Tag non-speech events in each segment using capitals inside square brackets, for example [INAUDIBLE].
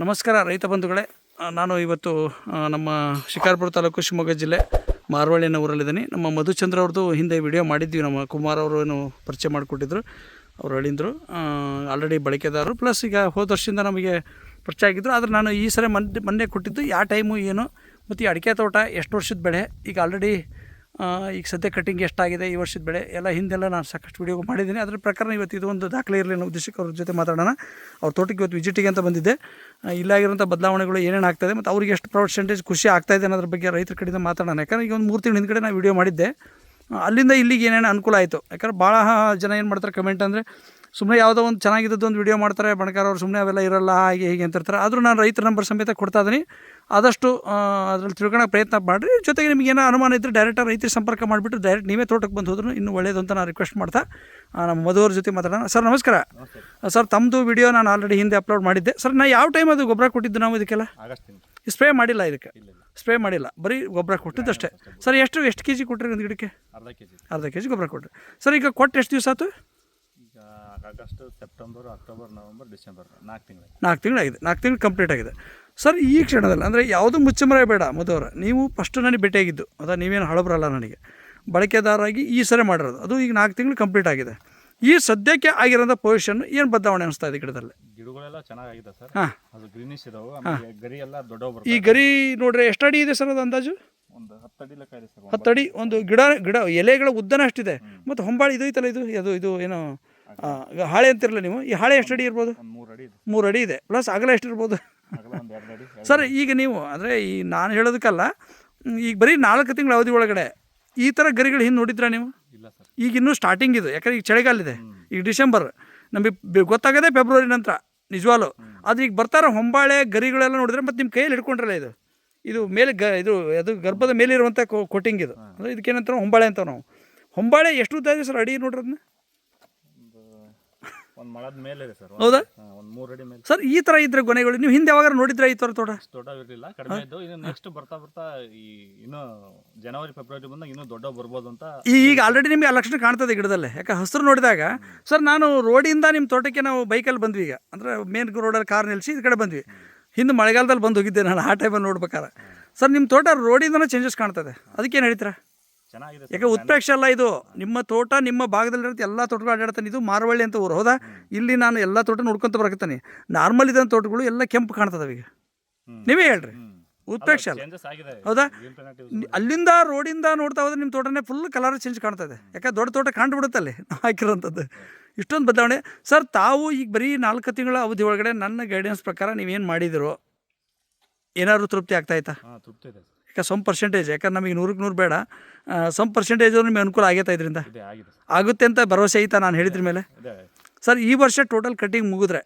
ನಮಸ್ಕಾರ ರೈತ ಬಂಧುಗಳೇ. ನಾನು ಇವತ್ತು ನಮ್ಮ ಶಿಕಾರ್ಪುರ ತಾಲೂಕು ಶಿವಮೊಗ್ಗ ಜಿಲ್ಲೆ ಮಾರವಳ್ಳಿ ಅನ್ನೋ ಊರಲ್ಲಿದ್ದೀನಿ ನಮ್ಮ ಮಧುಚಂದ್ರ ಅವ್ರದ್ದು ಹಿಂದೆ ವಿಡಿಯೋ ಮಾಡಿದ್ವಿ ನಮ್ಮ ಕುಮಾರ್ ಅವರು ಪರಿಚಯ ಮಾಡಿಕೊಟ್ಟಿದ್ರು, ಅವ್ರು ಹೇಳಿದ್ರು. ಆಲ್ರೆಡಿ ಬಳಕೆದಾರರು. ಪ್ಲಸ್ ಈಗ ಹೋದ ವರ್ಷದಿಂದ ನಮಗೆ ಪರಿಚಯ ಆಗಿದ್ರು. ಆದರೆ ನಾನು ಈ ಸರಿ ಮೊನ್ನೆ ಮೊನ್ನೆ ಕೊಟ್ಟಿದ್ದು ಯಾವ ಟೈಮು ಏನು, ಮತ್ತು ಈ ಅಡಿಕೆ ತೋಟ ಎಷ್ಟು ವರ್ಷದ ಬೆಳೆ, ಈಗ ಆಲ್ರೆಡಿ ಈಗ ಸದ್ಯ ಕಟ್ಟಿಂಗ್ ಎಷ್ಟಾಗಿದೆ ಈ ವರ್ಷದ ಬೆಳೆ ಎಲ್ಲ ಹಿಂದೆಲ್ಲ ನಾನು ಸಾಕಷ್ಟು ವಿಡಿಯೋ ಮಾಡಿದ್ದೀನಿ. ಅದ್ರ ಪ್ರಕಾರ ಇವತ್ತು ಇದು ಒಂದು ದಾಖಲೆ ಇರಲಿ ಅನ್ನೋ ಉದ್ದೇಶಕ್ಕೆ ಅವ್ರ ಜೊತೆ ಮಾತಾಡೋಣ. ಅವ್ರ ತೋಟಕ್ಕೆ ಇವತ್ತು ವಿಸಿಟಿಗೆ ಅಂತ ಬಂದಿದ್ದೆ. ಇಲ್ಲಾಗಿರುವಂಥ ಬದಲಾವಣೆಗಳು ಏನೇನು ಆಗ್ತಾಯಿದೆ ಮತ್ತು ಅವ್ರಿಗೆ ಎಷ್ಟು ಪರ್ಸೆಂಟೇಜ್ ಖುಷಿ ಆಗ್ತಾಯಿದೆ ಅನ್ನೋದ್ರ ಬಗ್ಗೆ ರೈತರ ಕಡೆಯಿಂದ ಮಾತಾಡೋಣ. ಯಾಕಂದರೆ ಈಗ ಒಂದು ಮೂರು ತಿಂಗಳ ಹಿಂದ್ಗಡೆ ನಾನು ವಿಡಿಯೋ ಮಾಡಿದ್ದೆ. ಅಲ್ಲಿಂದ ಇಲ್ಲಿಗೆ ಏನೇನು ಅನುಕೂಲ ಆಯಿತು. ಯಾಕಂದ್ರೆ ಭಾಳ ಜನ ಏನು ಮಾಡ್ತಾರೆ ಕಮೆಂಟ್ ಅಂದರೆ ಸುಮ್ಮನೆ ಯಾವುದೋ ಒಂದು ಚೆನ್ನಾಗಿದ್ದದ್ದು ಒಂದು ವಿಡಿಯೋ ಮಾಡ್ತಾರೆ ಬಣಕಾರ ಅವ್ರು ಸುಮ್ಮನೆ ಅವೆಲ್ಲ ಇರಲ್ಲ ಹಾಗೆ ಹೀಗೆ ಅಂತಿರ್ತಾರೆ ಆದರೂ ನಾನು ರೈತರ ನಂಬರ್ ಸಮೇತ ಕೊಡ್ತಾ ಇದ್ದೀನಿ ಆದಷ್ಟು ಅದರಲ್ಲಿ ತಿಳ್ಕೊಳ್ಳೋಕೆ ಪ್ರಯತ್ನ ಮಾಡಿರಿ. ಜೊತೆಗೆ ನಿಮ್ಗೆ ಏನೋ ಅನುಮಾನ ಇದ್ದರೆ ಡೈರೆಕ್ಟಾಗಿ ರೈತರಿಗೆ ಸಂಪರ್ಕ ಮಾಡಿಬಿಟ್ಟು ಡೈರೆಕ್ಟ್ ನೀವೇ ತೋಟಕ್ಕೆ ಬಂದು ಹೋದ್ರು ಇನ್ನೂ ಒಳ್ಳೆಯದು ಅಂತ ನಾನು ರಿಕ್ವೆಸ್ಟ್ ಮಾಡ್ತಾ ನಮ್ಮ ಮಧುವರ ಜೊತೆ ಮಾತಾಡೋಣ. ಸರ್ ನಮಸ್ಕಾರ. ಸರ್ ತಮ್ಮದು ವಿಡಿಯೋ ನಾನು ಆಲ್ರೆಡಿ ಹಿಂದೆ ಅಪ್ಲೋಡ್ ಮಾಡಿದ್ದೆ. ಸರ್ ನಾನು ಯಾವ ಟೈಮ್ ಅದು ಗೊಬ್ಬರ ಕೊಟ್ಟಿದ್ದು ನಾವು ಇದಕ್ಕೆಲ್ಲ? ಸ್ಪ್ರೇ ಮಾಡಿಲ್ಲ ಇದಕ್ಕೆ? ಸ್ಪ್ರೇ ಮಾಡಿಲ್ಲ. ಬರೀ ಗೊಬ್ಬರ ಕೊಟ್ಟಿದ್ದಷ್ಟೇ. ಸರ್ ಎಷ್ಟು ಎಷ್ಟು ಕೆ ಜಿ ಕೊಟ್ಟಿರಿ ಒಂದು ಗಿಡಕ್ಕೆ? ಅರ್ಧ ಕೆ ಜಿ ಅರ್ಧ ಕೆ ಜಿ ಗೊಬ್ಬರ ಕೊಟ್ಟರೆ ಸರ್ ಈಗ ಕೊಟ್ಟು ಎಷ್ಟು ದಿವಸ ಆಯ್ತು? August September October November December ನಾಲ್ಕು ತಿಂಗಳು ನಾಲ್ಕು ತಿಂಗಳಾಗಿದೆ. ನಾಲ್ಕು ತಿಂಗಳು ಕಂಪ್ಲೀಟ್ ಆಗಿದೆ. ಸರ್ ಈ ಕ್ಷಣದಲ್ಲಿ ಅಂದರೆ ಯಾವುದು ಮುಚ್ಚಮರ ಬೇಡ ಮಧುವರ ನೀವು ಫಸ್ಟ್ ನನಗೆ ಭೇಟಿಯಾಗಿದ್ದು ಅದ ನೀವೇನು ಹಳಬ್ರಲ್ಲ ನನಗೆ ಬಳಕೆದಾರರಾಗಿ ಈ ಸರಿ ಮಾಡಿರೋದು ಅದು ಈಗ ನಾಲ್ಕು ತಿಂಗಳು ಕಂಪ್ಲೀಟ್ ಆಗಿದೆ. ಈ ಸದ್ಯಕ್ಕೆ ಆಗಿರೋಂಥ ಪೊಸಿಷನ್ ಏನು ಬದಲಾವಣೆ ಅನಿಸ್ತಾ ಇದೆ ಗಿಡದಲ್ಲಿ? ಗಿಡಗಳೆಲ್ಲ ಚೆನ್ನಾಗಿದೆ ಸರ್. ಹಾಂ. ಅದು ಗ್ರೀನಿಶ್ ಇದಾವೆ. ಆಮೇಲೆ ಗರಿ ಎಲ್ಲ ದೊಡ್ಡವರು ಈ ಗರಿ ನೋಡ್ರಿ ಎಷ್ಟು ಅಡಿ ಇದೆ ಸರ್ ಅದು ಅಂದಾಜು? ಒಂದು ಹತ್ತು ಅಡಿ ಲೆಕ್ಕ ಇದೆ ಸರ್. ಹತ್ತು ಅಡಿ ಒಂದು ಗಿಡ ಗಿಡ ಎಲೆಗಳ ಉದ್ದನ ಅಷ್ಟಿದೆ. ಮತ್ತು ಹೊಂಬಾಳಿ ಇದು ಐತಲ್ಲ ಇದು? ಅದು ಇದು ಏನು ಈಗ ಹಾಳೆ ಅಂತಿರಲ್ಲ ನೀವು? ಈ ಹಾಳೆ ಎಷ್ಟು ಅಡಿ ಇರ್ಬೋದು? ಮೂರು ಅಡಿ ಇದೆ. ಪ್ಲಸ್ ಅಗಲ ಎಷ್ಟು ಇರ್ಬೋದು ಆಗಲ್ಲ ಒಂದು ಎರಡು ಅಡಿ ಸರ್ ಈಗ ನೀವು ಅಂದರೆ ಈ ನಾನು ಹೇಳೋದಕ್ಕಲ್ಲ ಈಗ ಬರೀ ನಾಲ್ಕು ತಿಂಗಳ ಅವಧಿ ಒಳಗಡೆ ಈ ಥರ ಗರಿಗಳು ಹಿಂದೆ ನೋಡಿದ್ರಾ ನೀವು? ಈಗ ಇನ್ನೂ ಸ್ಟಾರ್ಟಿಂಗ್ ಇದು. ಯಾಕಂದ್ರೆ ಈಗ ಚಳಿಗಾಲ ಇದೆ. ಈಗ ಡಿಸೆಂಬರ್ ನಮಗೆ ಗೊತ್ತಾಗದೆ ಫೆಬ್ರವರಿ ನಂತರ ನಿಜವಾಲು ಅದು ಈಗ ಬರ್ತಾರೆ ಹೊಂಬಾಳೆ ಗರಿಗಳೆಲ್ಲ ನೋಡಿದ್ರೆ ಮತ್ತು ನಿಮ್ಮ ಕೈಯಲ್ಲಿ ಹಿಡ್ಕೊಂಡ್ರಲ್ಲ ಇದು. ಇದು ಮೇಲೆ ಗ ಇದು ಅದು ಗರ್ಭದ ಮೇಲಿರುವಂಥ ಕೋಟಿಂಗ್ ಇದು. ಅಂದರೆ ಇದಕ್ಕೇನಂತಾರೆ ಹೊಂಬಾಳೆ ಅಂತ ನಾವು. ಹೊಂಬಾಳೆ ಎಷ್ಟು ಉದ್ದ ಇದೆ ಸರ್ ಅಡಿ ನೋಡ್ರಿ ಅದನ್ನ ಒಂದು ಮಳದ ಮೇಲೆ ಇದೆ ಸರ್. ಹೌದಾ? ಒಂದು ಮೂರು ಅಡಿ ಮೇಲೆ. ಸರ್ ಈ ತರ ಇದ್ರೆ ಗೊನೆಗಳು ನೀವು ಹಿಂದೆ ಯಾವಾಗ ನೋಡಿದ್ರೆ ಈ ತರ ತೋಟ? ಅಷ್ಟು ದೊಡ್ಡವು ಇರಲಿಲ್ಲ ಕಡಿಮೆ ಇದ್ದು ಇನ್ನು ನೆಕ್ಸ್ಟ್ ಬರ್ತಾ ಬರ್ತಾ ಈ ಇನ್ನು ಜನವರಿ ಫೆಬ್ರವರಿ ಬಂದಾಗ ಇನ್ನೂ ದೊಡ್ಡ ಬರ್ಬೋದು ಅಂತ ಈಗ ಆಲ್ರೆಡಿ ನಿಮಗೆ ಆ ಲಕ್ಷಣ ಕಾಣ್ತದೆ ಗಿಡದಲ್ಲೇ. ಯಾಕೆ ಹಸಿರು ನೋಡಿದಾಗ ಸರ್ ನಾನು ರೋಡಿಂದ ನಿಮ್ಮ ತೋಟಕ್ಕೆ ನಾವು ಬೈಕಲ್ಲಿ ಬಂದ್ವಿ ಈಗ. ಅಂದರೆ ಮೇನ್ ರೋಡಲ್ಲಿ ಕಾರ್ ನಿಲ್ಲಿಸಿ ಈ ಕಡೆ ಬಂದ್ವಿ. ಹಿಂದೆ ಮಳೆಗಾಲದಲ್ಲಿ ಬಂದು ಹೋಗಿದ್ದೆ ನಾನು ಆ ಟೈಮಲ್ಲಿ ನೋಡ್ಬೇಕಾರೆ ಸರ್ ನಿಮ್ಮ ತೋಟ ರೋಡಿಂದನೇ ಚೇಂಜಸ್ ಕಾಣ್ತದೆ. ಅದಕ್ಕೇನು ಹೇಳ್ತೀರಾ? ಚೆನ್ನಾಗಿದೆ ಯಾಕೆ ಉತ್ಪ್ರೇಕ್ಷ ಅಲ್ಲ ಇದು? ನಿಮ್ಮ ತೋಟ ನಿಮ್ಮ ಭಾಗದಲ್ಲಿರುತ್ತೆ ಎಲ್ಲ ತೋಟಗಳು ಆಡಾಡ್ತಾನೆ ಇದು ಮಾರವಳ್ಳಿ ಅಂತ ಊರು ಹೌದಾ? ಇಲ್ಲಿ ನಾನು ಎಲ್ಲ ತೋಟ ನೋಡ್ಕೊಂತ ಬರಕತ್ತಾನೆ. ನಾರ್ಮಲ್ ಇದ್ದಂಥ ತೋಟಗಳು ಎಲ್ಲ ಕೆಂಪು ಕಾಣ್ತದವೆ ಈಗ. ನೀವೇ ಹೇಳ್ರಿ. ಉತ್ಪ್ರೇಕ್ಷ ಅಲ್ಲ ಹೌದಾ? ಅಲ್ಲಿಂದ ರೋಡಿಂದ ನೋಡ್ತಾ ಹೋದ್ರೆ ನಿಮ್ಮ ತೋಟನೇ ಫುಲ್ ಕಲರ್ ಚೇಂಜ್ ಕಾಣ್ತಾ ಇದೆ ಯಾಕೆ ದೊಡ್ಡ ತೋಟ ಕಾಣ್ಬಿಡುತ್ತಲ್ಲಿ ನಾವು ಹಾಕಿರೋಂಥದ್ದು. ಇಷ್ಟೊಂದು ಬದಲಾವಣೆ. ಸರ್ ತಾವು ಈಗ ಬರೀ ನಾಲ್ಕು ತಿಂಗಳ ಅವಧಿ ಒಳಗಡೆ ನನ್ನ ಗೈಡೆನ್ಸ್ ಪ್ರಕಾರ ನೀವೇನು ಮಾಡಿದಿರೋ? ಏನಾದ್ರು ತೃಪ್ತಿ ಆಗ್ತಾ ಹಾ ತೃಪ್ತಿ ಇದೆ ಯಾಕೆ ಸಮ್ ಪರ್ಸೆಂಟೇಜ್ ಯಾಕಂದ್ರೆ ನಮಗೆ ನೂರಕ್ಕೆ ನೂರು ಬೇಡ. ಸಮ್ ಪರ್ಸೆಂಟೇಜ್ ನಿಮಗೆ ಅನುಕೂಲ ಆಗೈತಾ ಇದರಿಂದ. ಆಗುತ್ತೆ ಅಂತ ಭರವಸೆ ಐತಾ ನಾನು ಹೇಳಿದ್ರ ಮೇಲೆ? ಸರ್ ಈ ವರ್ಷ ಟೋಟಲ್ ಕಟ್ಟಿಂಗ್ ಮುಗಿದ್ರೆ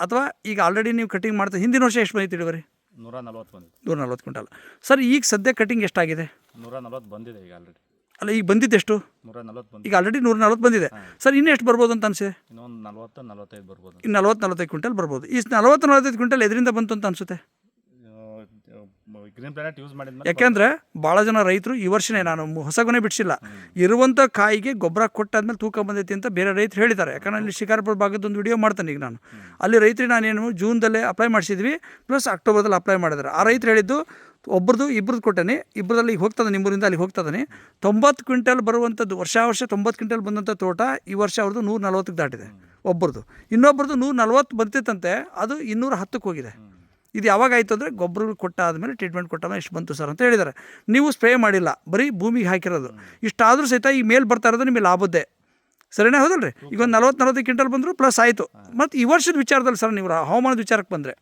ಅಥವಾ ಈಗ ಆಲ್ರೆಡಿ ನೀವು ಕಟಿಂಗ್ ಮಾಡ್ತಾ ಹಿಂದಿನ ವರ್ಷ ಎಷ್ಟು ಬಂದಿತ್ತು ಇಳುವರಿ ನೂರ ನಲ್ವತ್ತು ಬಂದಿದೆ ನೂರ ನಲ್ವತ್ತು ಕ್ವಿಂಟಲ್. ಸರ್ ಈಗ ಸದ್ಯ ಕಟಿಂಗ್ ಎಷ್ಟಾಗಿದೆ? ನೂರ ನಲ್ವತ್ತು ಬಂದಿದೆ ಈಗ ಆಲ್ರೆಡಿ ಅಲ್ಲ ಈಗ ಬಂದಿದ್ದೆಷ್ಟು ನೂರ ನಲ್ವತ್ತು ಬಂದಿದೆ. ಈಗ ಆಲ್ರೆಡಿ ನೂರ ನಲ್ವತ್ತು ಬಂದಿದೆ. ಸರ್ ಇನ್ನೂ ಎಷ್ಟು ಬರ್ಬೋದು ಅಂತ ಅನಿಸಿದೆ ಇನ್ನೊಂದು ನಲ್ವತ್ತು ನಲ್ವತ್ತೈದು ಬರ್ಬೋದು. ಇನ್ನು ನಲ್ವತ್ತು ನಲ್ವತ್ತೈದು ಕ್ವಿಂಟಲ್ ಬರ್ಬೋದು. ಈ ನಲ್ವತ್ತು ನಲ್ವತ್ತೈದು ಕ್ವಿಂಟಲ್ ಎದರಿಂದ ಬಂತು ಅಂತ ಅನಿಸುತ್ತೆ? ಗ್ರೀನ್ ಪ್ಲಾನೆಟ್ ಯೂಸ್ ಮಾಡಿದ್ಮೇಲೆ ಯಾಕೆಂದರೆ ಭಾಳ ಜನ ರೈತರು ಈ ವರ್ಷನೇ ನಾನು ಹೊಸಗುನೆ ಹೊಸ ಇರುವಂತ ಬಿಡಿಸಿಲ್ಲ. ಇರುವಂಥ ಕಾಯಿಗೆ ಗೊಬ್ಬರ ಕೊಟ್ಟಾದ್ಮೇಲೆ ತೂಕ ಬಂದೈತಿ ಅಂತ ಬೇರೆ ರೈತರು ಹೇಳಿದ್ದಾರೆ. ಯಾಕಂದ್ರೆ ಅಲ್ಲಿ ಶಿಕಾರಪುರ ಭಾಗದ ಒಂದು ವಿಡಿಯೋ ಮಾಡ್ತಾನೆ ಈಗ ನಾನು. ಅಲ್ಲಿ ರೈತರು ನಾನೇನು ಜೂನ್ದಲ್ಲೇ ಅಪ್ಲೈ ಮಾಡಿಸಿದ್ವಿ ಪ್ಲಸ್ ಅಕ್ಟೋಬರ್ದಲ್ಲಿ ಅಪ್ಲೈ ಮಾಡಿದ್ದಾರೆ. ಆ ರೈತರು ಹೇಳಿದ್ದು ಒಬ್ಬರದು ಇಬ್ಬರದ್ದು ಕೊಟ್ಟೇನೆ ಇಬ್ಬರದಲ್ಲಿ ಈಗ ಹೋಗ್ತದೆ ನಿಮ್ಮೂರಿಂದ ಅಲ್ಲಿ ಹೋಗ್ತದಾನೆ. ತೊಂಬತ್ತು ಕ್ವಿಂಟಲ್ ಬರುವಂಥದ್ದು ವರ್ಷ ವರ್ಷ ತೊಂಬತ್ತು ಕ್ವಿಂಟಲ್ ಬಂದಂಥ ತೋಟ ಈ ವರ್ಷ ಅವ್ರದ್ದು ನೂರ ನಲ್ವತ್ತಕ್ಕೆ ದಾಟಿದೆ ಒಬ್ಬರದು ಇನ್ನೊಬ್ಬರದು ನೂರ ನಲ್ವತ್ತು ಬಂದಿತ್ತಂತೆ ಅದು ಇನ್ನೂರ ಹತ್ತಕ್ಕೆ ಹೋಗಿದೆ ಇದು ಯಾವಾಗ ಆಯಿತು ಅಂದರೆ ಗೊಬ್ಬರ ಕೊಟ್ಟಾದಮೇಲೆ ಟ್ರೀಟ್ಮೆಂಟ್ ಕೊಟ್ಟಾದ್ಮೇಲೆ ಇಷ್ಟು ಬಂತು ಸರ್ ಅಂತ ಹೇಳಿದ್ದಾರೆ. ನೀವು ಸ್ಪ್ರೇ ಮಾಡಿಲ್ಲ ಬರೀ ಭೂಮಿಗೆ ಹಾಕಿರೋದು. ಇಷ್ಟಾದರೂ ಸಹಿತ ಈ ಮೇಲೆ ಬರ್ತಾ ಇರೋದು ನಿಮಗೆ ಲಾಭದ್ದೇ. ಹೌದಲ್ಲ ಹೌದಲ್ರಿ? ಈಗ ಒಂದು ನಲ್ವತ್ತು ನಲ್ವತ್ತು ಕ್ವಿಂಟಲ್ ಬಂದರೂ ಪ್ಲಸ್ ಆಯಿತು. ಮತ್ತು ಈ ವರ್ಷದ ವಿಚಾರದಲ್ಲಿ ಸರ್ ನೀವು ಹವಾಮಾನದ ವಿಚಾರಕ್ಕೆ ಬಂದರೆ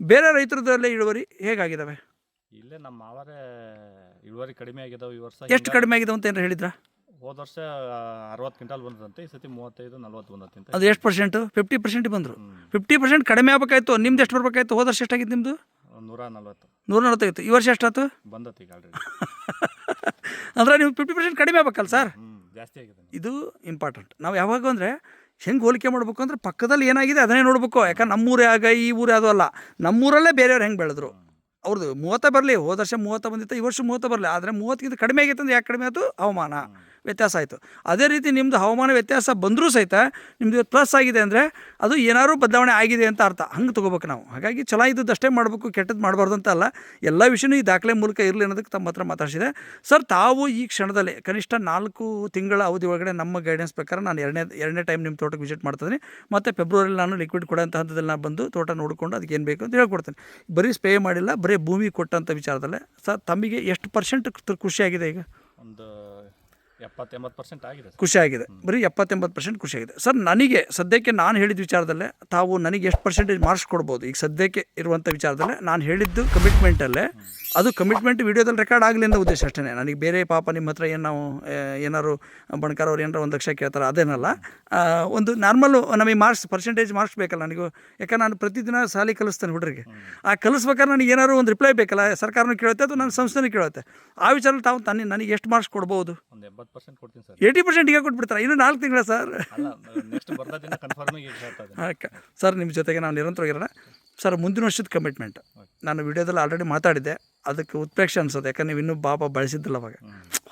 ಬೇರೆ ರೈತರದಲ್ಲೇ ಇಳುವರಿ ಹೇಗಾಗಿದ್ದಾವೆ ಇಲ್ಲೇ ನಮ್ಮ ಮಾವರೇ ಇಳುವರಿ ಕಡಿಮೆ ಆಗಿದಾವೆ ಈ ವರ್ಷ. ಎಷ್ಟು ಕಡಿಮೆ ಆಗಿದೆ ಅಂತ ಏನು ಹೇಳಿದ್ರಾ? ಹೋದ ವರ್ಷ ಅರವತ್ತು ಕ್ವಿಂಟಲ್ ಬಂದಂತೆ ಈ ಸತಿ ಮೂವತ್ತೈದು ನಲ್ವತ್ತು ಬಂದಂತೆ ಅದು ಎಷ್ಟು ಪರ್ಸೆಂಟು? ಫಿಫ್ಟಿ ಪರ್ಸೆಂಟ್ ಬಂದರು. ಫಿಫ್ಟಿ ಪರ್ಸೆಂಟ್ ಕಡಿಮೆ ಆಗಬೇಕಾಯ್ತು ನಿಮ್ದು ಎಷ್ಟು ಬರ್ಬೇಕಾಯ್ತು? ಹೋದ ವರ್ಷ ಎಷ್ಟಾಗಿತ್ತು ನಿಮ್ಮದು ನೂರ ನಲ್ವತ್ತು. ನೂರ ನಲವತ್ತೈತ್ತು ಈ ವರ್ಷ ಎಷ್ಟಾಯ್ತು? ಬಂದತ್ತು ಈಗ ಆಲ್ರೆಡಿ [LAUGHS] ಅಂದರೆ ನೀವು ಫಿಫ್ಟಿ ಪರ್ಸೆಂಟ್ ಕಡಿಮೆ ಆಗ್ಬೇಕಲ್ಲ ಸರ್? ಜಾಸ್ತಿ ಆಗಿದೆ ಇದು ಇಂಪಾರ್ಟೆಂಟ್ ನಾವು ಯಾವಾಗ ಅಂದರೆ ಹೆಂಗೆ ಹೋಲಿಕೆ ಮಾಡಬೇಕು ಅಂದ್ರೆ ಪಕ್ಕದಲ್ಲಿ ಏನಾಗಿದೆ ಅದನ್ನೇ ನೋಡಬೇಕು. ಯಾಕಂದ್ರೆ ನಮ್ಮೂರೇ ಆಗ ಈ ಊರೇ ಅದು ಅಲ್ಲ. ನಮ್ಮೂರಲ್ಲೇ ಬೇರೆಯವ್ರು ಹೆಂಗೆ ಬೆಳೆದ್ರು? ಅವ್ರದ್ದು ಮೂವತ್ತ ಬರಲಿ ಹೋದ ವರ್ಷ ಮೂವತ್ತ ಬಂದಿತ್ತು ಈ ವರ್ಷ ಮೂವತ್ತ ಬರಲಿ. ಆದರೆ ಮೂವತ್ತಕ್ಕಿಂತ ಕಡಿಮೆ ಆಗಿತ್ತು ಅಂದ್ರೆ ಯಾಕೆ ಕಡಿಮೆ ಆಯಿತು? ಹವಾಮಾನ. ವ್ಯತ್ಯಾಸ ಆಯಿತು. ಅದೇ ರೀತಿ ನಿಮ್ಮದು ಹವಾಮಾನ ವ್ಯತ್ಯಾಸ ಬಂದರೂ ಸಹಿತ ನಿಮ್ಮದು ಪ್ಲಸ್ ಆಗಿದೆ ಅಂದರೆ ಅದು ಏನಾದರೂ ಬದಲಾವಣೆ ಆಗಿದೆ ಅಂತ ಅರ್ಥ. ಹಂಗೆ ತೊಗೋಬೇಕು ನಾವು. ಹಾಗಾಗಿ ಚಲೋ ಇದ್ದದ್ದು ಅಷ್ಟೇ ಮಾಡಬೇಕು ಕೆಟ್ಟದ್ದು ಮಾಡಬಾರ್ದು ಅಂತ ಅಲ್ಲ. ಎಲ್ಲ ವಿಷಯನೂ ಈ ದಾಖಲೆ ಮೂಲಕ ಇರಲಿ ಅನ್ನೋದಕ್ಕೆ ತಮ್ಮ ಹತ್ರ ಮಾತಾಡಿಸಿದೆ. ಸರ್, ತಾವು ಈ ಕ್ಷಣದಲ್ಲಿ ಕನಿಷ್ಠ ನಾಲ್ಕು ತಿಂಗಳ ಅವಧಿ ಒಳಗಡೆ ನಮ್ಮ ಗೈಡೆನ್ಸ್ ಪ್ರಕಾರ ನಾನು ಎರಡನೇ ಎರಡನೇ ಟೈಮ್ ನಿಮ್ಮ ತೋಟಕ್ಕೆ ವಿಸಿಟ್ ಮಾಡ್ತೀನಿ. ಮತ್ತು ಫೆಬ್ರವರಿಲಿ ನಾನು ಲಿಕ್ವಿಡ್ ಕೊಡೋಂಥ ಹಂತದಲ್ಲಿ ನಾನು ಬಂದು ತೋಟ ನೋಡಿಕೊಂಡು ಅದಕ್ಕೆ ಏನು ಬೇಕು ಅಂತ ಹೇಳ್ಕೊಡ್ತೀನಿ. ಬರೀ ಸ್ಪೇ ಮಾಡಿಲ್ಲ, ಬರೀ ಭೂಮಿ ಕೊಟ್ಟಂಥ ವಿಚಾರದಲ್ಲೇ. ಸರ್, ತಮಗೆ ಎಷ್ಟು ಪರ್ಸೆಂಟ್ ಖುಷಿಯಾಗಿದೆ ಈಗ? ಒಂದು ಎಪ್ಪತ್ತು ಎಂಬತ್ತು ಪರ್ಸೆಂಟ್ ಆಗಿದೆ. ಖುಷಿಯಾಗಿದೆ ಬರೀ ಎಪ್ಪತ್ತೆಂಬತ್ತು ಪರ್ಸೆಂಟ್ ಖುಷಿಯಾಗಿದೆ ಸರ್ ನನಗೆ ಸದ್ಯಕ್ಕೆ ನಾನು ಹೇಳಿದ ವಿಚಾರದಲ್ಲೇ ತಾವು ನನಗೆ ಎಷ್ಟು ಪರ್ಸೆಂಟೇಜ್ ಮಾರ್ಕ್ಸ್ ಕೊಡ್ಬೋದು? ಈಗ ಸದ್ಯಕ್ಕೆ ಇರುವಂಥ ವಿಚಾರದಲ್ಲೇ ನಾನು ಹೇಳಿದ್ದು ಕಮಿಟ್ಮೆಂಟಲ್ಲೇ ಅದು ಕಮಿಟ್ಮೆಂಟ್ ವಿಡಿಯೋದಲ್ಲಿ ರೆಕಾರ್ಡ್ ಆಗಲಿ ಅಂತ ಉದ್ದೇಶ ಅಷ್ಟೇ ನನಗೆ ಬೇರೆ ಪಾಪ ನಿಮ್ಮ ಹತ್ರ ಏನು ನಾವು ಏನಾದ್ರು ಏನಾರು ಬಣ್ಕಾರ ಅವ್ರು ಏನಾರು ಒಂದು ಲಕ್ಷ ಕೇಳ್ತಾರೆ ಅದೇನಲ್ಲ. ಒಂದು ನಾರ್ಮಲ್ ನಮಗೆ ಮಾರ್ಕ್ಸ್ ಪರ್ಸೆಂಟೇಜ್ ಮಾರ್ಕ್ಸ್ ಬೇಕಲ್ಲ ನನಗೂ. ಯಾಕಂದ್ರೆ ನಾನು ಪ್ರತಿದಿನ ಸಾಲಿ ಕಲಿಸ್ತೇನೆ ಹುಡುಗರಿಗೆ ಆ ಕಲಿಸ್ಬೇಕಾದ್ರೆ ನನಗೆ ಏನಾದ್ರು ಒಂದು ರಿಪ್ಲೈ ಬೇಕಲ್ಲ ಸರ್ಕಾರನೂ ಕೇಳುತ್ತೆ ಅಥವಾ ನನ್ನ ಸಂಸ್ಥೆನೂ ಕೇಳುತ್ತೆ. ಆ ವಿಚಾರ ತಾವು ತನ್ನಿ ನನಗೆ ಎಷ್ಟು ಮಾರ್ಕ್ಸ್ ಕೊಡ್ಬೋದು? ಪರ್ಸೆಂಟ್ ಕೊಡ್ತೀನಿ ಸರ್. ಏಯ್ಟಿ ಪರ್ಸೆಂಟ್ ಈಗ ಕೊಟ್ಬಿಡ್ತಾರೆ? ಇನ್ನು ನಾಲ್ಕು ತಿಂಗಳ ಸರ್. ಅಲ್ಲ ನೆಕ್ಸ್ಟ್ ಬರ್ತಾ ದಿನ ಕನ್ಫರ್ಮ್ ಈಗ ಹೇಳ್ತಾ ಇದ್ದೀನಿ. ಹಾಕ ಸರ್ ನಿಮ್ಮ ಜೊತೆಗೆ ನಾವು ನಿರಂತರವಾಗಿರೋಣ. ಸರ್ ಮುಂದಿನ ವರ್ಷದ ಕಮಿಟ್ಮೆಂಟ್ ನಾನು ವಿಡಿಯೋದಲ್ಲಿ ಆಲ್ರೆಡಿ ಮಾತಾಡಿದ್ದೆ. ಅದಕ್ಕೆ ಉತ್ಪ್ರೇಕ್ಷೆ ಅನ್ಸೋದು ಯಾಕಂದ್ರೆ ನೀವು ಇನ್ನೂ ಪಾಪ ಬಳಸಿದ್ದಿಲ್ಲ ಅವಾಗ.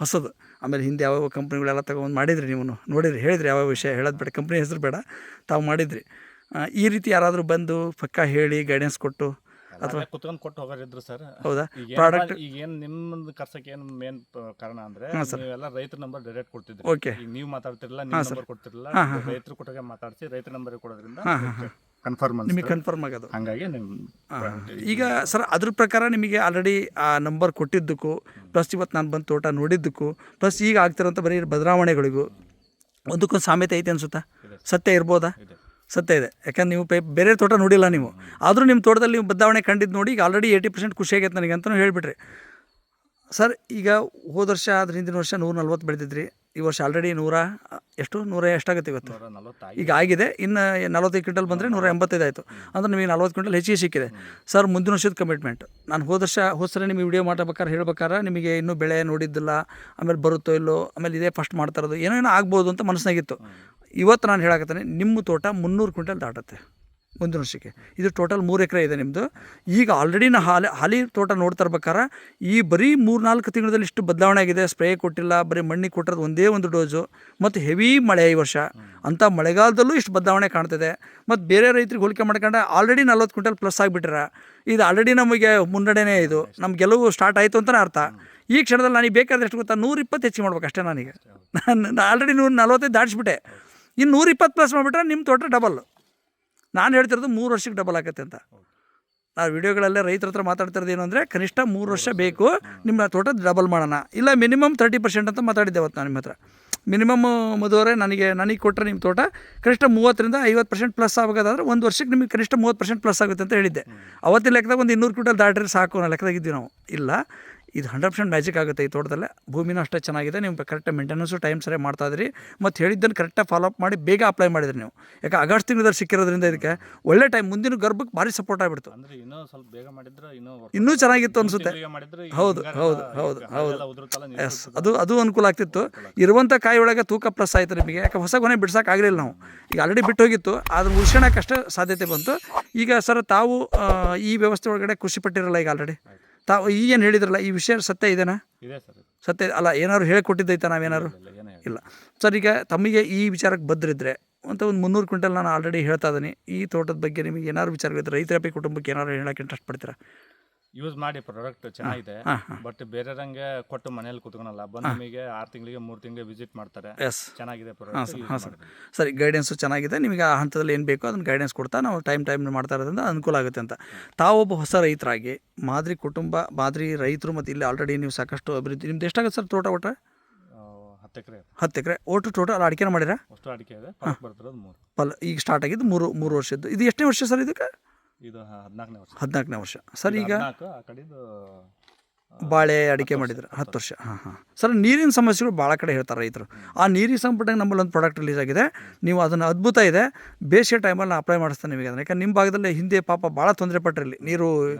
ಹೊಸದು. ಆಮೇಲೆ ಹಿಂದೆ ಯಾವ ಕಂಪ್ನಿಗಳೆಲ್ಲ ತಗೊಂಡು ಮಾಡಿದ್ರಿ ನೀವು ನೋಡಿದ್ರಿ ಹೇಳಿದ್ರಿ ಯಾವ ವಿಷಯ? ಹೇಳೋದು ಬೇಡ. ಕಂಪ್ನಿ ಹೆಸರು ಬೇಡ. ತಾವು ಮಾಡಿದ್ರಿ. ಈ ರೀತಿ ಯಾರಾದರೂ ಬಂದು ಪಕ್ಕ ಹೇಳಿ ಗೈಡೆನ್ಸ್ ಕೊಟ್ಟು ಅಥವಾ ಕುತ್ಕೊಂಡು ಕೊಟ್ಟು ಹೋಗೋರಿದ್ರು ಸರ್. ಹೌದಾ? ಈಗ Product- ಈಗ ಏನು ನಿಮ್ಮದು ಖರ್ಚಕ್ಕೆ ಏನು ಮೇನ್ ಕಾರಣ ಅಂದ್ರೆ ನೀವೆಲ್ಲ ರೈತರ ನಂಬರ್ ಡೈರೆಕ್ಟ್ ಕೊಡ್ತಿದ್ರಿ. ಓಕೆ ಈಗ ನೀವು ಮಾತಾಡ್ತಿರಲ್ಲ ನಿಮ್ಮ ನಂಬರ್ ಕೊಡ್ತಿರಲ್ಲ ರೈತರು ಕೊಟ್ಟಾಗ ಮಾತಾಡಿಸಿ ರೈತರ ನಂಬರ್ ಕೊಡೋದ್ರಿಂದ ಕನ್ಫರ್ಮ್ ನಿಮಗೆ ಕನ್ಫರ್ಮ್ ಆಗೋದು. ಹಂಗಾಗಿ ನಿಮ್ ಈಗ ಸರ್ ಅದ್ರ ಪ್ರಕಾರ ನಿಮಗೆ ಆಲ್ರೆಡಿ ಆ ನಂಬರ್ ಕೊಟ್ಟಿದ್ದಕ್ಕೂ ಪ್ಲಸ್ ಇವತ್ತು ನಾನು ಬಂದು ತೋಟ ನೋಡಿದ್ದಕ್ಕೂ ಪ್ಲಸ್ ಈಗ ಆಗ್ತಿರೋಂಥ ಬರೀ ಬದಲಾವಣೆಗಳಿಗೂ ಒಂದಕ್ಕೊಂದು ಸಾಮ್ಯತೆ ಐತೆ ಅನ್ಸುತ್ತಾ? ಸತ್ಯ ಇರ್ಬೋದಾ. ಸತ್ಯ ಇದೆ. ಯಾಕಂದ್ರೆ ನೀವು ಪೇ ಬೇರೆ ತೋಟ ನೋಡಿಲ್ಲ ನೀವು. ಆದರೂ ನಿಮ್ಮ ತೋಟದಲ್ಲಿ ನೀವು ಬದಲಾವಣೆ ಕಂಡಿದ್ದು ನೋಡಿ ಈಗ ಆಲ್ರೆಡಿ ಏಯ್ಟಿ ಪರ್ಸೆಂಟ್ ಖುಷಿಯಾಗೈತೆ ನನಗೆ ಅಂತಲೂ ಹೇಳಿಬಿಟ್ರಿ. ಸರ್ ಈಗ ಹೋದ ವರ್ಷ ಅದ್ರ ಹಿಂದಿನ ವರ್ಷ ನೂರ ನಲ್ವತ್ತು ಬೆಳೆದಿದ್ರಿ. ಈ ವರ್ಷ ಆಲ್ರೆಡಿ ನೂರ ಎಷ್ಟು? ನೂರ ಎಷ್ಟಾಗುತ್ತೆ ಇವತ್ತು? ಈಗ ಆಗಿದೆ. ಇನ್ನು ನಲ್ವತ್ತೈದು ಕ್ವಿಂಟಲ್ ಬಂದರೆ ನೂರ ಎಂಬತ್ತೈದು ಆಯಿತು ಅಂದ್ರೆ ನಿಮಗೆ ನಲ್ವತ್ತು ಕ್ವಿಂಟಲ್ ಹೆಚ್ಚಿಗೆ ಸಿಕ್ಕಿದೆ. ಸರ್ ಮುಂದಿನ ವರ್ಷದ ಕಮಿಟ್ಮೆಂಟ್ ನಾನು ಹೋದ ವರ್ಷ ಹೋದ ಸಲ ನಿಮಗೆ ವಿಡಿಯೋ ಮಾಡಬೇಕಾದ್ರೆ ಹೇಳ್ಬೇಕಾದ್ರೆ ನಿಮಗೆ ಇನ್ನೂ ಬೆಳೆ ನೋಡಿದ್ದಿಲ್ಲ. ಆಮೇಲೆ ಬರುತ್ತೋ ಇಲ್ಲೋ ಆಮೇಲೆ ಇದೇ ಫಸ್ಟ್ ಮಾಡ್ತಾ ಇರೋದು. ಏನೋ ಏನೋ ಆಗ್ಬೋದು ಅಂತ ಮನಸ್ಸಿನಾಗಿತ್ತು. ಇವತ್ತು ನಾನು ಹೇಳಕತ್ತೇನೆ, ನಿಮ್ಮ ತೋಟ ಮುನ್ನೂರು ಕ್ವಿಂಟಲ್ ದಾಟುತ್ತೆ ಮುಂದಿನ ವರ್ಷಕ್ಕೆ. ಇದು ಟೋಟಲ್ ಮೂರು ಎಕರೆ ಇದೆ ನಿಮ್ಮದು ಈಗ ಆಲ್ರೆಡಿ ನಾ ಹಾಲಿ ಹಾಲಿ ತೋಟ ನೋಡ್ತಾ ಇರ್ಬೇಕಾರೆ ಈ ಬರೀ ಮೂರು ನಾಲ್ಕು ತಿಂಗಳಲ್ಲಿ ಇಷ್ಟು ಬದಲಾವಣೆ ಆಗಿದೆ. ಸ್ಪ್ರೇ ಕೊಟ್ಟಿಲ್ಲ, ಬರೀ ಮಣ್ಣಿಗೆ ಕೊಟ್ಟಿರೋದು ಒಂದೇ ಒಂದು ಡೋಸು ಮತ್ತು ಹೆವಿ ಮಳೆ ಈ ವರ್ಷ. ಅಂಥ ಮಳೆಗಾಲದಲ್ಲೂ ಇಷ್ಟು ಬದಲಾವಣೆ ಕಾಣ್ತಿದೆ. ಮತ್ತು ಬೇರೆ ರೈತರಿಗೆ ಹೋಲಿಕೆ ಮಾಡ್ಕೊಂಡ್ರೆ ಆಲ್ರೆಡಿ ನಲ್ವತ್ತು ಕ್ವಿಂಟಲ್ ಪ್ಲಸ್ ಆಗಿಬಿಟ್ರ ಇದು ಆಲ್ರೆಡಿ ನಮಗೆ ಮುನ್ನಡೆನೇ ಇದು. ನಮ್ಮ ಗೆಲುವು ಸ್ಟಾರ್ಟ್ ಆಯಿತು ಅಂತಲೇ ಅರ್ಥ. ಈ ಕ್ಷಣದಲ್ಲಿ ನನಗೆ ಬೇಕಾದ್ರೆ ಎಷ್ಟು ಗೊತ್ತಾ? ನೂರಿಪ್ಪತ್ತು ಹೆಚ್ಚಿಗೆ ಮಾಡ್ಬೇಕು ಅಷ್ಟೇ ನನಗೆ. ನಾನು ಆಲ್ರೆಡಿ ನೂರು ನಲ್ವತ್ತೈದು ದಾಟಿಸ್ಬಿಟ್ಟೆ. ಇನ್ನು ನೂರ ಇಪ್ಪತ್ತು ಪ್ಲಸ್ ಮಾಡಿಬಿಟ್ರೆ ನಿಮ್ಮ ತೋಟ ಡಬಲ್ ನಾನು ಹೇಳ್ತಿರೋದು ಮೂರು ವರ್ಷಕ್ಕೆ ಡಬಲ್ ಆಗುತ್ತೆ ಅಂತ. ನಾವು ವಿಡಿಯೋಗಳಲ್ಲೇ ರೈತರ ಹತ್ರ ಮಾತಾಡ್ತಿರೋದು ಏನು ಅಂದರೆ ಕನಿಷ್ಠ ಮೂರು ವರ್ಷ ಬೇಕು ನಿಮ್ಮ ತೋಟ ಡಬಲ್ ಮಾಡೋಣ. ಇಲ್ಲ ಮಿನಿಮಮ್ ತರ್ಟಿ ಪರ್ಸೆಂಟ್ ಅಂತ ಮಾತಾಡಿದ್ದೆ ಅವತ್ತು ನಾನು ನಿಮ್ಮ ಹತ್ರ. ಮಿನಿಮಮ್ ಮದುವರೆ ನನಗೆ ನನಗೆ ಕೊಟ್ಟರೆ ನಿಮ್ಮ ತೋಟ ಕನಿಷ್ಠ ಮೂವತ್ತರಿಂದ ಐವತ್ತು ಪರ್ಸೆಂಟ್ ಪ್ಲಸ್ ಆಗೋದಾದ್ರೆ ಒಂದು ವರ್ಷಕ್ಕೆ ನಿಮಗೆ ಕನಿಷ್ಠ ಮೂವತ್ತು ಪರ್ಸೆಂಟ್ ಪ್ಲಸ್ ಆಗುತ್ತೆ ಅಂತ ಹೇಳಿದ್ದೆ. ಅವತ್ತಿನ ಲೆಕ್ಕದಾಗ ಒಂದು ಇನ್ನೂರು ಕ್ವಿಂಟಲ್ ದಾಟ್ರೆ ಸಾಕು ಅನ್ನೋ ಲೆಕ್ಕದಾಗಿದ್ವಿ ನಾವು. ಇಲ್ಲ. ಇದು ಹಂಡ್ರೆಡ್ ಪರ್ಸೆಂಟ್ ಮ್ಯಾಜಿಕ್ ಆಗುತ್ತೆ ಈ ತೋಟದಲ್ಲೇ. ಭೂಮಿನೂ ಅಷ್ಟೇ ಚೆನ್ನಾಗಿದೆ. ನೀವು ಕರೆಕ್ಟ್ ಮೇಂಟೆನೆನ್ಸು ಟೈಮ್ ಸರಿ ಮಾಡ್ತಾ ಇದ್ರಿ. ಮತ್ತು ಹೇಳಿದ್ದನ್ನು ಕರೆಕ್ಟಾಗಿ ಫಾಲೋಅಪ್ ಮಾಡಿ ಬೇಗ ಅಪ್ಲೈ ಮಾಡಿದ್ರಿ ನೀವು. ಯಾಕೆ ಆಗಸ್ಟ್ ತಿಂಗಳಲ್ಲಿ ಸಿಕ್ಕಿರೋದ್ರಿಂದ ಇದಕ್ಕೆ ಒಳ್ಳೆ ಟೈಮ್ ಮುಂದಿನ ಗರ್ಭಕ್ಕೆ ಭಾರಿ ಸಪೋರ್ಟ್ ಆಗಿಬಿಡ್ತು. ಅಂದ್ರೆ ಇನ್ನೂ ಸ್ವಲ್ಪ ಬೇಗ ಮಾಡಿದ್ರೆ ಇನ್ನೂ ಇನ್ನೂ ಚೆನ್ನಾಗಿತ್ತು ಅನಿಸುತ್ತೆ. ಹೌದು ಹೌದು, ಹೌದು, ಹೌದು, ಎಸ್ ಅದು ಅದು ಅನುಕೂಲ ಆಗ್ತಿತ್ತು. ಇರುವಂಥ ಕಾಯಿ ಒಳಗೆ ತೂಕ ಪ್ಲಸ್ ಆಯಿತು ನಿಮಗೆ. ಯಾಕೆ ಹೊಸ ಕೊನೆ ಬಿಡ್ಸಕ್ಕೆ ಆಗಲಿಲ್ಲ ನಾವು. ಈಗ ಆಲ್ರೆಡಿ ಬಿಟ್ಟು ಹೋಗಿತ್ತು. ಅದನ್ನ ಉಳಿಸ್ಕೊಳಕ್ಕಷ್ಟೇ ಸಾಧ್ಯತೆ ಬಂತು. ಈಗ ಸರ್ ತಾವು ಈ ವ್ಯವಸ್ಥೆ ಒಳಗಡೆ ಖುಷಿ ಪಟ್ಟಿರಲ್ಲ ಈಗ ಆಲ್ರೆಡಿ ತಾವು ಈಗೇನು ಏನು ಹೇಳಿದ್ರಲ್ಲ ಈ ವಿಷಯ ಸತ್ಯ ಇದೆನಾ? ಸತ್ಯ ಅಲ್ಲ ಏನಾದ್ರು ಹೇಳಿಕೊಟ್ಟಿದ್ದೈತಾ ನಾವೇನಾದ್ರು? ಇಲ್ಲ ಇಲ್ಲ ಸರ್ ಈಗ ತಮಗೆ ಈ ವಿಚಾರಕ್ಕೆ ಬದ್ರಿದ್ರೆ ಅಂತ ಒಂದು ಮುನ್ನೂರು ಕ್ವಿಂಟಲ್ ನಾನು ಆಲ್ರೆಡಿ ಹೇಳ್ತಾ ಇದ್ದೀನಿ. ಈ ತೋಟದ ಬಗ್ಗೆ ನಿಮಗೆ ಏನಾದ್ರು ವಿಚಾರಗಳಿದ್ರೆ ರೈತರಾಪಿ ಕುಟುಂಬಕ್ಕೆ ಏನಾದ್ರು ಹೇಳೋಕ್ಕೆ ಇಂಟ್ರೆಸ್ಟ್ ಪಡ್ತೀರಾ? ಯೂಸ್ ಮಾಡಿ ಪ್ರಾಡಕ್ಟ್ ಚೆನ್ನಾಗಿದೆ ಬಟ್ ಬೇರೆ ಬೇರೆದಂಗೆ ಕೊಟ್ಟು ಮನೇಲಿ ಕುತ್ಕೊಳಲ್ಲ. ಬಂದು ನಿಮಗೆ ಆರು ತಿಂಗಳಿಗೆ ಮೂರು ತಿಂಗಳಿಗೆ ವಿಸಿಟ್ ಮಾಡ್ತಾರೆ. ಎಸ್ ಚೆನ್ನಾಗಿದೆ ಪ್ರಾಡಕ್ಟ್ ಸರ್ ಹಾಂ ಸರ್. ಮಾಡಿ ಸರಿ ಗೈಡೆನ್ಸು ಚೆನ್ನಾಗಿದೆ. ನಿಮಗೆ ಆ ಹಂತದಲ್ಲಿ ಏನು ಬೇಕೋ ಅದನ್ನು ಗೈಡೆನ್ಸ್ ಕೊಡ್ತಾ ನಾವು ಟೈಮ್ ಟೈಮ್ ಮಾಡ್ತಾ ಇರೋದ್ರಿಂದ ಅನುಕೂಲ ಆಗುತ್ತೆ ಅಂತ. ತಾವೊಬ್ಬ ಹೊಸ ರೈತರಾಗಿ ಮಾದರಿ ಕುಟುಂಬ ಮಾದರಿ ರೈತರು ಮತ್ತು ಇಲ್ಲಿ ಆಲ್ರೆಡಿ ನೀವು ಸಾಕಷ್ಟು ಅಭಿವೃದ್ಧಿ ನಿಮ್ದು ಎಷ್ಟಾಗುತ್ತೆ ಸರ್ ತೋಟ ಒಟ್ಟರೆ ಆ, ಹತ್ತು ಎಕರೆ ಹತ್ತು ಎಕರೆ. ಒಟ್ಟು ಟೋಟಲ್ ಅಡಿಕೆ ಮಾಡಿರಾ? ಅಷ್ಟು ಅಡಿಕೆ ಇದೆ ಬರ್ತಿರೋದು ಮೂರು. ಪಲ್ ಈಗ ಸ್ಟಾರ್ಟ್ ಆಗಿದ್ದು ಮೂರು ಮೂರು ವರ್ಷದ್ದು. ಇದು ಎಷ್ಟನೇ ವರ್ಷ ಸರ್ ಇದಕ್ಕೆ? ಇದು ಹದಿನಾಲ್ಕನೇ ವರ್ಷ. ಹದಿನಾಲ್ಕನೇ ವರ್ಷ. ಸರ್ ಈಗ ಹದಿನಾಲ್ಕು ಆ ಕಡೆದು ಬಾಳೆ ಅಡಿಕೆ ಮಾಡಿದ್ರು. ಹತ್ತು ವರ್ಷ. ಹಾಂ ಹಾಂ. ಸರ್ ನೀರಿನ ಸಮಸ್ಯೆಗಳು ಭಾಳ ಕಡೆ ಹೇಳ್ತಾರೆ ರೈತರು. ಆ ನೀರಿಗೆ ಸಂಪುಟಕ್ಕೆ ನಮ್ಮಲ್ಲಿ ಒಂದು ಪ್ರಾಡಕ್ಟ್ ರಿಲೀಸ್ ಆಗಿದೆ. ನೀವು ಅದನ್ನು ಅದ್ಭುತ ಇದೆ. ಬೇಸಿಗೆ ಟೈಮಲ್ಲಿ ನಾನು ಅಪ್ಲೈ ಮಾಡಿಸ್ತೇನೆ ನಿಮಗೆ ಅದನ್ನು. ಯಾಕಂದ್ರೆ ನಿಮ್ಮ ಭಾಗದಲ್ಲಿ ಹಿಂದೆ ಪಾಪ ಭಾಳ ತೊಂದರೆ ಪಟ್ಟಿರಲಿ ನೀರು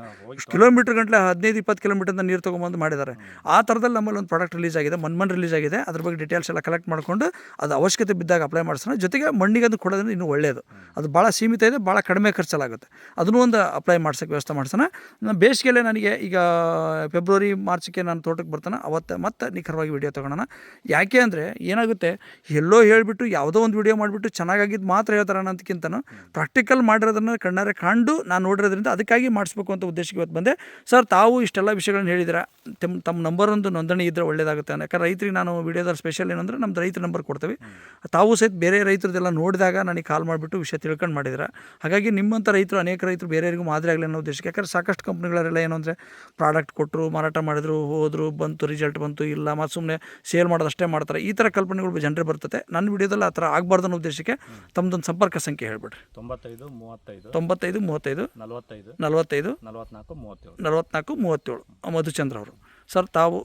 ಕಿಲೋಮೀಟ್ರ್ ಗಂಟಲೆ ಹದಿನೈದು ಇಪ್ಪತ್ತು ಕಿಲೋಮೀಟ್ರಿಂದ ನೀರು ತೊಗೊಂಬಂದು ಮಾಡಿದ್ದಾರೆ. ಆ ಥರದಲ್ಲಿ ನಮ್ಮಲ್ಲಿ ಒಂದು ಪ್ರಾಡಕ್ಟ್ ರಿಲೀಸ್ ಆಗಿದೆ. ಮನ್ ರಿಲೀಸ್ ಆಗಿದೆ. ಅದ್ರ ಬಗ್ಗೆ ಡೀಟೇಲ್ಸ್ ಎಲ್ಲ ಕಲೆಕ್ಟ್ ಮಾಡಿಕೊಂಡು ಅದು ಅವಶ್ಯಕತೆ ಬಿದ್ದಾಗ ಅಪ್ಲೈ ಮಾಡಿಸೋಣ. ಜೊತೆಗೆ ಮಣ್ಣಿಗೆ ಅದು ಕೊಡೋದ್ರಿಂದ ಇನ್ನೂ ಒಳ್ಳೆಯದು ಅದು ಭಾಳ ಸೀಮಿತ ಇದೆ ಭಾಳ ಕಡಿಮೆ ಖರ್ಚಲ್ಲಾಗುತ್ತೆ. ಅದನ್ನೂ ಒಂದು ಅಪ್ಲೈ ಮಾಡ್ಸೋಕ್ಕೆ ವ್ಯವಸ್ಥೆ ಮಾಡ್ಸೋಣ. ಬೇಸಿಗೆಯಲ್ಲೇ ನನಗೆ ಈಗ ಫೆಬ್ರವರಿ ಫೆಬ್ರವರಿ ಮಾರ್ಚ್ಗೆ ನಾನು ತೋಟಕ್ಕೆ ಬರ್ತಾನೆ, ಅವತ್ತು ಮತ್ತೆ ನಿಖರವಾಗಿ ವಿಡಿಯೋ ತೊಗೊಳೋಣ ಯಾಕೆ ಅಂದರೆ ಏನಾಗುತ್ತೆ, ಎಲ್ಲೋ ಹೇಳಿಬಿಟ್ಟು ಯಾವುದೋ ಒಂದು ವಿಡಿಯೋ ಮಾಡಿಬಿಟ್ಟು ಚೆನ್ನಾಗಿದ್ದು ಮಾತ್ರ ಹೇಳ್ತಾರೆ ಅನ್ನೋದಕ್ಕಿಂತನೂ ಪ್ರಾಕ್ಟಿಕಲ್ ಮಾಡಿರೋದನ್ನು ಕಣ್ಣಾರೆ ಕಂಡು ನಾನು ನೋಡಿರೋದ್ರಿಂದ ಅದಕ್ಕಾಗಿ ಮಾಡಿಸ್ಬೇಕು ಅಂತ ಉದ್ದೇಶಕ್ಕೆ ಇವತ್ತು ಬಂದೆ. ಸರ್ ತಾವು ಇಷ್ಟೆಲ್ಲ ವಿಷಯಗಳನ್ನ ಹೇಳಿದಿರ? ತಮ್ಮ ತಮ್ಮ ನಂಬರ್ ಒಂದು ನೋಂದಣಿ ಇದ್ದರೆ ಒಳ್ಳೇದಾಗುತ್ತೆ ಯಾಕಂದ್ರೆ ರೈತರಿಗೆ ನಾನು ವಿಡಿಯೋದಲ್ಲಿ ಸ್ಪೆಷಲ್ ಏನಂದ್ರೆ ನಮ್ಮ ರೈತರ ನಂಬರ್ ಕೊಡ್ತೀವಿ. ತಾವು ಸಹಿತ ಬೇರೆ ರೈತರದೆಲ್ಲ ನೋಡಿದಾಗ ನನಗೆ ಕಾಲ್ ಮಾಡಿಬಿಟ್ಟು ವಿಷಯ ತಿಳ್ಕೊಂಡು ಮಾಡಿದ್ರೆ? ಹಾಗಾಗಿ ನಿಮ್ಮಂಥ ರೈತರು, ಅನೇಕ ರೈತರು ಬೇರೆಯವರಿಗೂ ಮಾದರಿ ಆಗಲಿ ಅನ್ನೋ ಉದ್ದೇಶಕ್ಕೆ, ಯಾಕಂದ್ರೆ ಸಾಕಷ್ಟು ಕಂಪ್ನಿಗಳೆಲ್ಲ ಏನು ಅಂದರೆ ಪ್ರಾಡಕ್ಟ್ ಕೊಟ್ಟರು ಮಾರಾಟ ಮಾಡಿದ್ರು ಹೋದರು ಬಂತು ರಿಸಲ್ಟ್ ಬಂತು ಇಲ್ಲ ಮತ್ತು ಸುಮ್ಮನೆ ಸೇಲ್ ಮಾಡೋದಷ್ಟೇ ಮಾಡ್ತಾರೆ. ಈ ಥರ ಕಲ್ಪನೆಗಳು ಜನರಿಗೆ ಬರ್ತದೆ ನನ್ನ ವಿಡಿಯೋದಲ್ಲಿ ಆ ಥರ ಆಗಬಾರ್ದು ಅನ್ನೋ ಉದ್ದೇಶಕ್ಕೆ ತಮ್ಮದೊಂದು ಸಂಪರ್ಕ ಸಂಖ್ಯೆ ಹೇಳ್ಬಿಡ್ರಿ. ತೊಂಬತ್ತೈದು ಮೂವತ್ತೈದು ತೊಂಬತ್ತೈದು ಮೂವತ್ತೈದು ನಲವತ್ತೈದು ನಲವತ್ತೈದು ನಲವತ್ನಾಲ್ಕು ಮೂವತ್ತೇಳು. ನಲವತ್ನಾಲ್ಕು ಮೂವತ್ತೇಳು. ಮಧುಚಂದ್ರ ಅವರು. ಸರ್, ತಾವು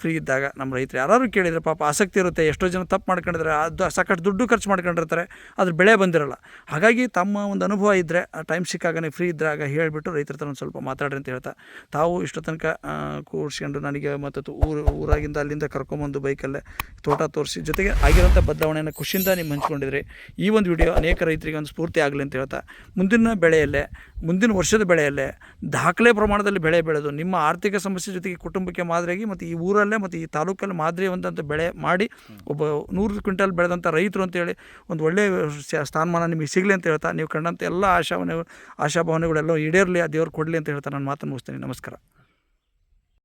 ಫ್ರೀ ಇದ್ದಾಗ ನಮ್ಮ ರೈತರು ಯಾರು ಕೇಳಿದರೆ ಪಾಪ ಆಸಕ್ತಿ ಇರುತ್ತೆ, ಎಷ್ಟೋ ಜನ ತಪ್ಪು ಮಾಡ್ಕೊಂಡಿದ್ದಾರೆ, ಅದು ಸಾಕಷ್ಟು ದುಡ್ಡು ಖರ್ಚು ಮಾಡ್ಕೊಂಡಿರ್ತಾರೆ ಅದ್ರ ಬೆಳೆ ಬಂದಿರಲ್ಲ. ಹಾಗಾಗಿ ತಮ್ಮ ಒಂದು ಅನುಭವ ಇದ್ದರೆ ಟೈಮ್ ಸಿಕ್ಕಾಗನೇ ಫ್ರೀ ಇದ್ದಾಗ ಹೇಳಿಬಿಟ್ಟು ರೈತರ ಹತ್ರ ಒಂದು ಸ್ವಲ್ಪ ಮಾತಾಡ್ರಿ ಅಂತ ಹೇಳ್ತಾ, ತಾವು ಇಷ್ಟು ತನಕ ಕೂರಿಸ್ಕೊಂಡು ನನಗೆ ಮತ್ತು ಊರು, ಊರಾಗಿಂದ ಅಲ್ಲಿಂದ ಕರ್ಕೊಂಬಂದು ಬೈಕಲ್ಲೇ ತೋಟ ತೋರಿಸಿ, ಜೊತೆಗೆ ಆಗಿರೋಂಥ ಬದಲಾವಣೆಯನ್ನು ಖುಷಿಯಿಂದ ನೀವು ಹಂಚ್ಕೊಂಡಿದ್ರಿ. ಈ ಒಂದು ವಿಡಿಯೋ ಅನೇಕ ರೈತರಿಗೆ ಒಂದು ಸ್ಫೂರ್ತಿ ಆಗಲಿ ಅಂತ ಹೇಳ್ತಾ, ಮುಂದಿನ ಬೆಳೆಯಲ್ಲೇ, ಮುಂದಿನ ವರ್ಷದ ಬೆಳೆಯಲ್ಲೇ, ದಾಖಲೆ ಪ್ರಮಾಣದಲ್ಲಿ ಬೆಳೆ ಬೆಳೆದು ನಿಮ್ಮ ಆರ್ಥಿಕ ಸಮಸ್ಯೆ ಜೊತೆಗೆ ಕುಟುಂಬಕ್ಕೆ ಮಾದರಿಯಾಗಿ ಮತ್ತು ಈ ಊರಲ್ಲೇ ಮತ್ತು ಈ ತಾಲೂಕಲ್ಲಿ ಮಾದರಿ ಒಂದಂಥ ಬೆಳೆ ಮಾಡಿ ಒಬ್ಬ ನೂರು ಕ್ವಿಂಟಲ್ ಬೆಳೆದಂಥ ರೈತರು ಅಂತೇಳಿ ಒಂದು ಒಳ್ಳೆಯ ಸ್ಥಾನಮಾನ ನಿಮಗೆ ಸಿಗಲಿ ಅಂತ ಹೇಳ್ತಾ, ನೀವು ಕಂಡಂಥ ಎಲ್ಲ ಆಶಾಭಾವನೆ ಆಶಾಭಾವನೆಗಳೆಲ್ಲ ಈಡೇರಲಿ, ಆ ದೇವ್ರು ಕೊಡಲಿ ಅಂತ ಹೇಳ್ತಾ ನಾನು ಮಾತನ್ನು ಮುಗಿಸ್ತೇನೆ. ನಮಸ್ಕಾರ.